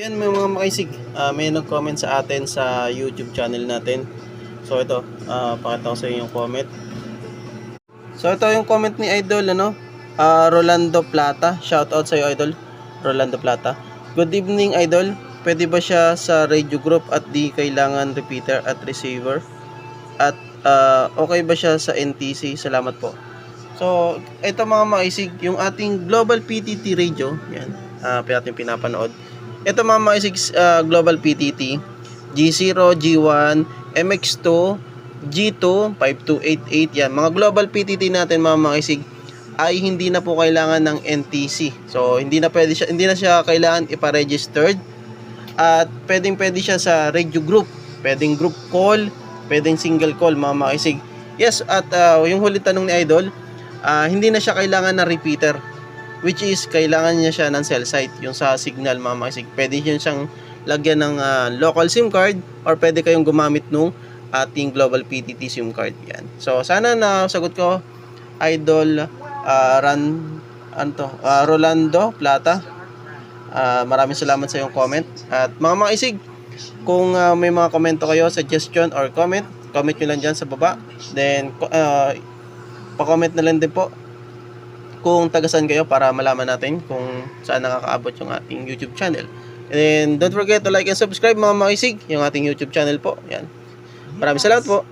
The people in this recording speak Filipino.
Yan may mga makaisig, Ah, may nag-comment sa atin sa YouTube channel natin. So ito, uh, pakita ko sa inyo yung comment. So ito yung comment ni Idol ano, Ah, Rolando Plata. Shout out sa iyo Idol, Rolando Plata. Good evening Idol. Pwede ba siya sa radio group at di kailangan repeater at receiver? At ah, okay ba siya sa NTC? Salamat po. So, ito mga maisig, yung ating Global PTT radio, yan, uh, natin pinapanood. Ito mga maisig uh, Global PTT, G0, G1, MX2, G2, 5288, yan. Mga Global PTT natin mga maisig, ay hindi na po kailangan ng NTC. So, hindi na pwede siya, hindi na siya kailangan ipa-registered. At pwedeng pwede siya sa radio group. Pwedeng group call, pwedeng single call mga maisig. Yes, at uh, yung huli tanong ni Idol, ah, hindi na siya kailangan ng repeater which is kailangan niya siya ng cell site yung sa signal mga makisig. Pwede yun siyang lagyan ng ah, local SIM card or pwede kayong gumamit nung ating global PTT SIM card yan. So sana na sagot ko idol ah, Ran anto ah, Rolando Plata. Ah, maraming salamat sa iyong comment. At mga makisig kung ah, may mga komento kayo suggestion or comment comment nyo lang dyan sa baba. Then uh, pa-comment na lang din po kung tagasan kayo para malaman natin kung saan nakakaabot yung ating YouTube channel. And don't forget to like and subscribe mga makisig yung ating YouTube channel po. Yan. Maraming salamat po.